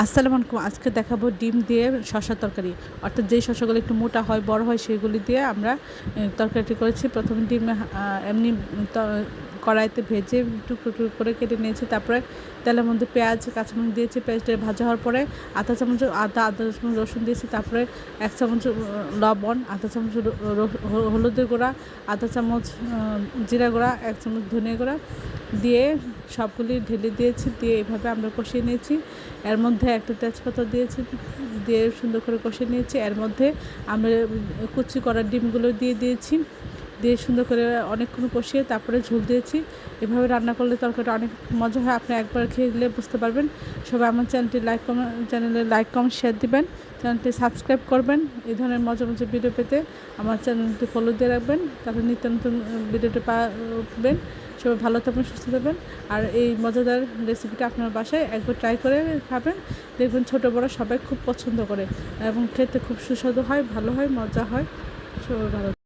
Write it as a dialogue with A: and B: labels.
A: আসসালামু আলাইকুম, আজকে দেখাবো ডিম দিয়ে শশা তরকারি। অর্থাৎ যেই শশাগুলো একটু মোটা হয়, বড় হয়, সেগুলি দিয়ে আমরা তরকারিটি করেছি। প্রথমে ডিম এমনি কড়াইতে ভেজে টুকরো টুকরো করে কেটে নিয়েছি। তারপরে তেলের মধ্যে পেঁয়াজ, কাঁচামরিচ দিয়েছি। পেঁয়াজটা ভাজা হওয়ার পরে আধা চামচ আদা আধা চামচ রসুন দিয়েছি। তারপরে এক চামচ লবণ, আধা চামচ হলুদের গুঁড়া, আধা চামচ জিরা গুঁড়া, এক চামচ ধনিয়া গুঁড়া দিয়ে সবগুলি ঢেলে দিয়েছি, দিয়ে এভাবে আমরা কষিয়ে নিয়েছি। এর মধ্যে একটা তেজপাতা দিয়েছি, দিয়ে সুন্দর করে কষিয়ে নিয়েছি। এর মধ্যে আমরা কুচি করা ডিমগুলো দিয়ে দিয়েছি। দিয়ে সুন্দর করে অনেকক্ষণ কষিয়ে তারপরে ঝোল দিয়েছি। এভাবে রান্না করলে তরকারিটা অনেক মজা হয়। আপনি একবার খেলে বুঝতে পারবেন। সবাই আমার চ্যানেলটি লাইক কম চ্যানেলে লাইক কম শেয়ার দিবেন। চ্যানেলটি সাবস্ক্রাইব করবেন। এই ধরনের মজা মজা ভিডিও পেতে আমার চ্যানেলটি ফলো দিয়ে রাখবেন। তারপরে নিত্য নতুন ভিডিওটি পাবেন। সবাই ভালো থাকবেন, সুস্থ থাকবেন। আর এই মজাদার রেসিপিটা আপনার বাসায় একবার ট্রাই করে খাবেন। দেখবেন ছোটো, বড়ো সবাই খুব পছন্দ করে এবং খেতে খুব সুস্বাদু হয়, ভালো হয়, মজা হয়। সবাই ভালো